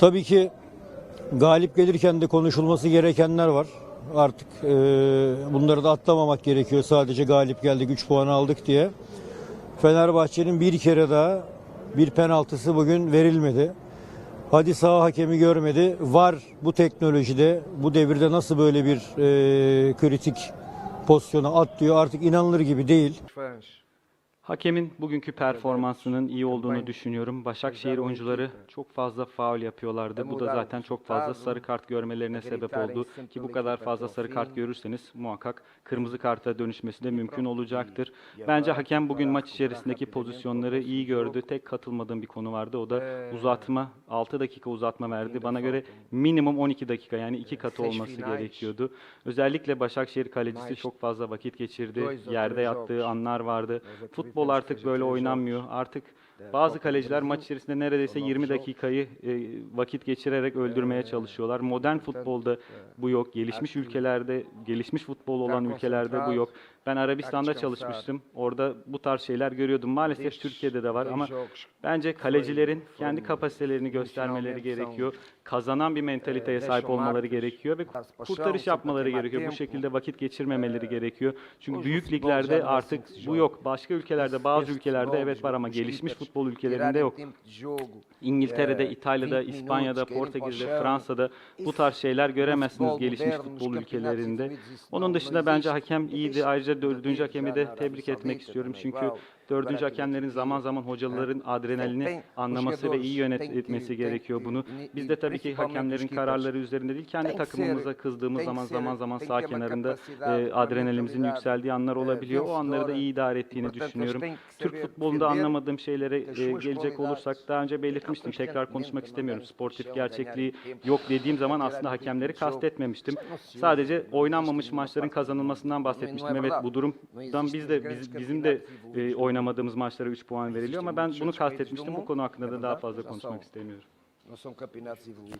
Tabii ki galip gelirken de konuşulması gerekenler var. Artık e, bunları da atlamamak gerekiyor. Sadece galip geldik 3 puan aldık diye. Fenerbahçe'nin bir kere daha bir penaltısı bugün verilmedi. Hadi sağ hakemi görmedi. Var bu teknolojide, bu devirde nasıl böyle bir e, kritik pozisyona atlıyor artık inanılır gibi değil. Hakemin bugünkü performansının iyi olduğunu düşünüyorum. Başakşehir oyuncuları çok fazla faul yapıyorlardı. Bu da zaten çok fazla sarı kart görmelerine sebep oldu. Ki bu kadar fazla sarı kart görürseniz muhakkak kırmızı karta dönüşmesi de mümkün olacaktır. Bence hakem bugün maç içerisindeki pozisyonları iyi gördü. Tek katılmadığım bir konu vardı. O da uzatma. 6 dakika uzatma verdi. Bana göre minimum 12 dakika yani iki katı olması gerekiyordu. Özellikle Başakşehir kalecisi çok fazla vakit geçirdi. Yerde yattığı anlar vardı. Futbol artık böyle oynanmıyor. Artık bazı kaleciler maç içerisinde neredeyse 20 dakikayı e, vakit geçirerek öldürmeye çalışıyorlar. Modern futbolda bu yok. Gelişmiş ülkelerde, gelişmiş futbol olan ülkelerde bu yok. Ben Arabistan'da çalışmıştım. Orada bu tarz şeyler görüyordum. Maalesef Türkiye'de de var ama bence kalecilerin kendi kapasitelerini göstermeleri gerekiyor. Kazanan bir mentaliteye sahip olmaları gerekiyor ve kurtarış yapmaları gerekiyor. Bu şekilde vakit geçirmemeleri gerekiyor. Çünkü büyük liglerde artık bu yok. Başka ülkelerde, bazı ülkelerde evet var ama gelişmiş futbol ülkelerinde yok. İngiltere'de, İtalya'da, İspanya'da, Portekiz'de, Fransa'da bu tarz şeyler göremezsiniz gelişmiş futbol ülkelerinde. Onun dışında bence hakem iyiydi. Ayrıca dördüncü hakemi de tebrik etmek istiyorum. Çünkü dördüncü hakemlerin zaman zaman hocaların adrenalini anlaması ve iyi yönetmesi gerekiyor bunu. Biz de tabii ki hakemlerin kararları üzerinde değil, kendi takımımıza kızdığımız zaman zaman zaman sağ kenarında e, adrenalimizin yükseldiği anlar olabiliyor. O anları da iyi idare ettiğini düşünüyorum. Türk futbolunda anlamadığım şeylere e, gelecek olursak daha önce belirtmiştim. Tekrar konuşmak istemiyorum. Sportif gerçekliği yok dediğim zaman aslında hakemleri kastetmemiştim. Sadece oynanmamış maçların kazanılmasından bahsetmiştim. Evet bu durumdan biz de biz, bizim de e, oynamadığımız maçlara 3 puan veriliyor ama ben bunu kastetmiştim. Bu konu hakkında da daha fazla konuşmak istemiyorum. Não são campeonatos evoluídos.